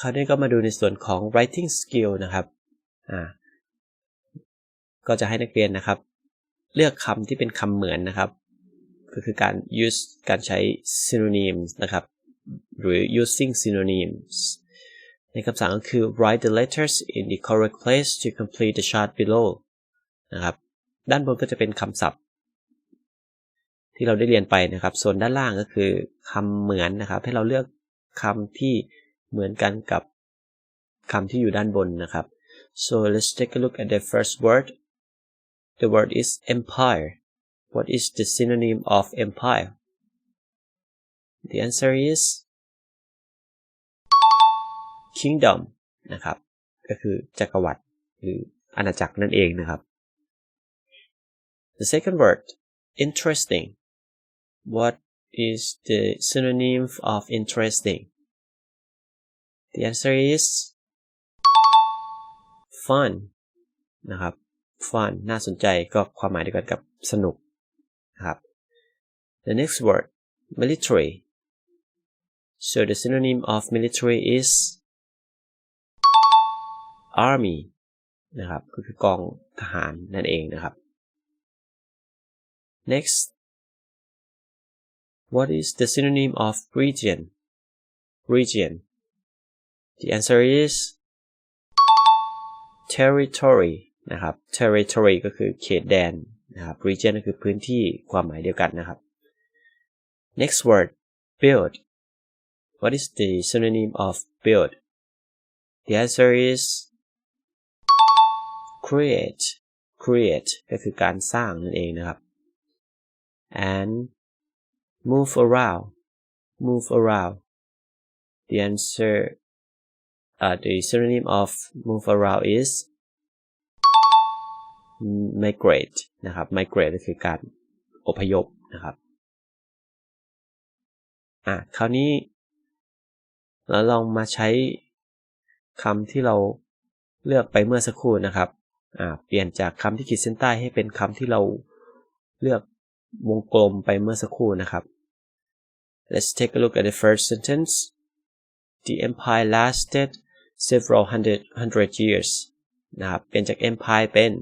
คราวนี้ก็มาดูในส่วนของ writing skill นะครับ อ่า ก็จะให้นักเรียนนะครับ เลือกคำที่เป็นคำเหมือนนะครับ ก็คือการ use การใช้ synonyms นะครับ หรือ using synonyms ในคำสั่งก็คือ write the letters in the correct place to complete the chart below นะครับ ด้านบนก็จะเป็นคำศัพท์ ที่เราได้เรียนไปนะครับ ส่วนด้านล่างก็คือคำเหมือนนะครับ ให้เราเลือกคำที่ เหมือนกันกับคำที่อยู่ด้านบนนะครับ so let's take a look at the first word the word is empire what is the synonym of empire the answer is kingdom นะครับ ก็คือจักรวรรดิหรืออาณาจักรนั่นเองนะครับ the second word interesting what is the synonym of interesting the answer is fun นะครับ fun น่าสนใจก็ความหมายเดียวกันกับสนุกนะครับ the next word military so the synonym of military is army นะครับ ก็คือกองทหารนั่นเองนะครับ next what is the synonym of region region the answer is territory นะครับ territory ก็คือเขตแดนนะครับ region ก็คือพื้นที่ความหมายเดียวกันนะครับ next word build what is the synonym of build the answer is create create ก็คือการสร้างนั่นเองนะครับ and move around move around the answer uh, the synonym of move around is migrate นะครับ migrate ก็คือการอพยพนะครับ อะ คราวนี้เราลองมาใช้คำที่เราเลือกไปเมื่อสักครู่นะครับ อ่า เปลี่ยนจากคำที่ขีดเส้นใต้ให้เป็นคำที่เราเลือกวงกลมไปเมื่อสักครู่นะครับ Let's take a look at the first sentence The empire lasted several hundred hundred years นะครับ เปลี่ยนจาก empire เป็น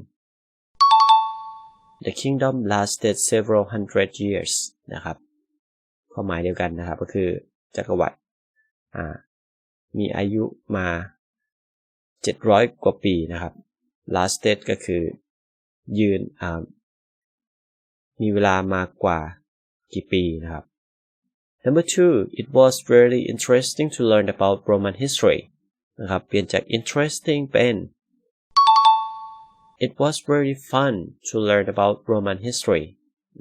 The kingdom lasted several hundred years นะครับความหมายเดียวกันนะครับ ก็คือจักรวรรดิมีอายุมา 700 กว่าปีนะครับ lasted ก็คือยืนมีเวลามากกว่ากี่ปีนะครับ Number two it was very interesting to learn about Roman history นะครับ เปลี่ยนจาก interesting เป็น It was very fun to learn about Roman history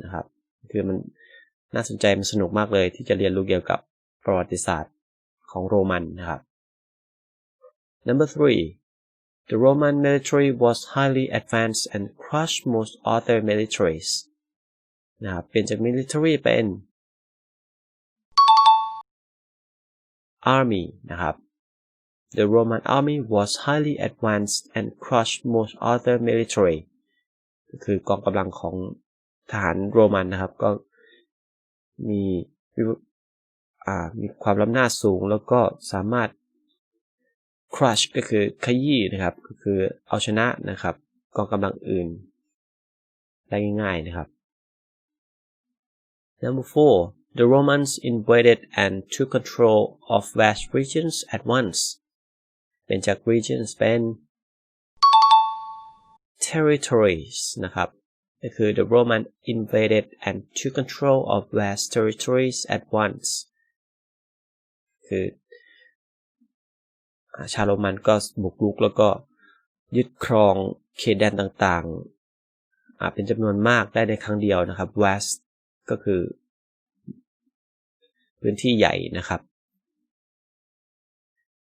นะครับ คือมันน่าสนใจมันสนุกมากเลยที่จะเรียนรู้เกี่ยวกับประวัติศาสตร์ของโรมันนะครับ Number three the Roman military was highly advanced and crushed most other militaries นะครับ เปลี่ยนจาก military เป็น army นะครับ The Roman army was highly advanced and crushed most other military คือกองกำลังของทหารโรมันนะครับ ก็มีมีความล้ำหน้าสูงแล้วก็สามารถ crush ก็คือขยี้นะครับ ก็คือเอาชนะนะครับกองกำลังอื่น ได้ง่ายๆนะครับ Number four the Romans invaded and took control of vast regions at once เป็นจาก regions เป็น territories นะครับก็คือ the Roman invaded and took control of vast territories at once คือชาวโรมันก็บุกรุกแล้วก็ยึดครองเขตแดนต่างๆ เป็นจำนวนมากได้ในครั้งเดียวนะครับ vast ก็คือ พื้นที่ใหญ่นะครับ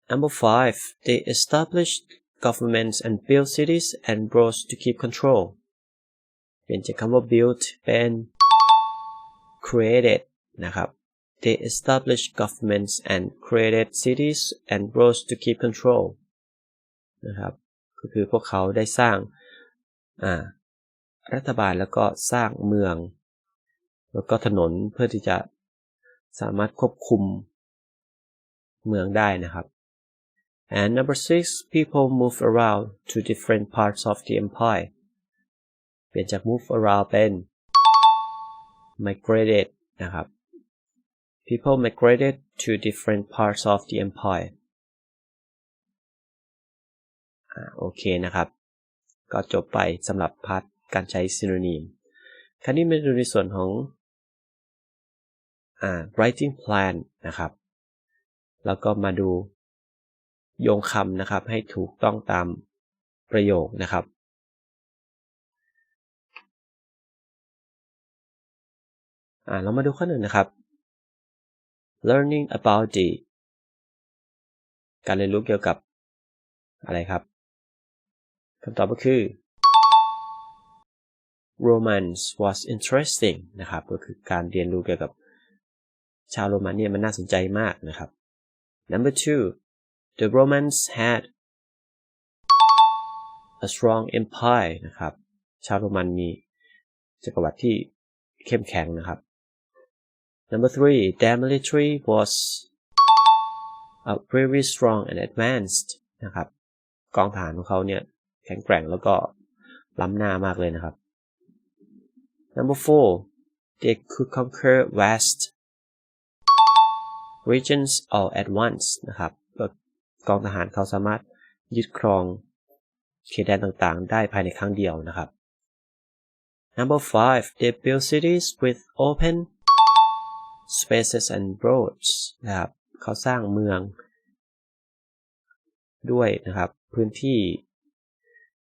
Number five they established governments and built cities and roads to keep control เปลี่ยนจากคำว่า built เป็น created นะครับ they established governments and created cities and roads to keep control นะครับ ก็คือพวกเขาได้สร้างรัฐบาลแล้วก็สร้างเมือง แล้วก็ถนนเพื่อที่จะสามารถควบคุมเมืองได้นะครับ and number six people move around to different parts of the empire เปลี่ยนจาก move around เป็น migrated นะครับ people migrated to different parts of the empire อ่าโอเคนะครับ ก็จบไปสำหรับพาร์ทการใช้ synonym คราวนี้มาดูในส่วนของอ่า writing plan นะครับ แล้วก็มาดู โยงคำนะครับ ให้ถูกต้องตามประโยคนะครับ อ่าเรามาดูข้อหนึ่งนะครับ learning about the การเรียนรู้เกี่ยวกับอะไรครับคำตอบก็คือ romance was interesting นะครับ ก็คือการเรียนรู้เกี่ยวกับชาวโรมันเนี่ยมันน่าสนใจมากนะครับ number two the Romans had a strong empire นะครับ ชาวโรมันมีจักรวรรดิที่เข้มแข็งนะครับ number three their military was uh, very strong and advanced นะครับ กองทหารของเขาเนี่ยแข็งแกร่งแล้วก็ล้ำหน้ามากเลยนะครับ number four they could conquer vast regions all at once นะครับ กองทหารเขาสามารถยึดครองเขตแดนต่างๆ ได้ภายในครั้งเดียวนะครับ Number five they built cities with open spaces and roads นะครับเขาสร้างเมืองด้วยนะครับ พื้นที่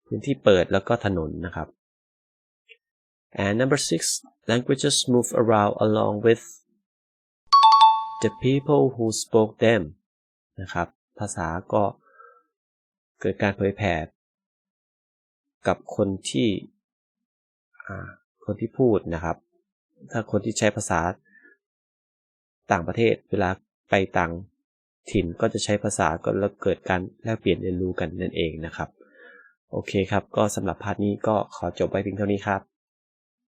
พื้นที่เปิดแล้วก็ถนนนะครับ and number six languages move around along with the people who spoke them นะครับ ภาษาก็เกิดการเผยแผ่กับคนที่คนที่พูดนะครับ ถ้าคนที่ใช้ภาษาต่างประเทศเวลาไปต่างถิ่นก็จะใช้ภาษาก็แล้วเกิดการแลกเปลี่ยนเรียนรู้กันนั่นเองนะครับ โอเคครับ ก็สำหรับพาร์ทนี้ก็ขอจบไว้เพียงเท่านี้ครับ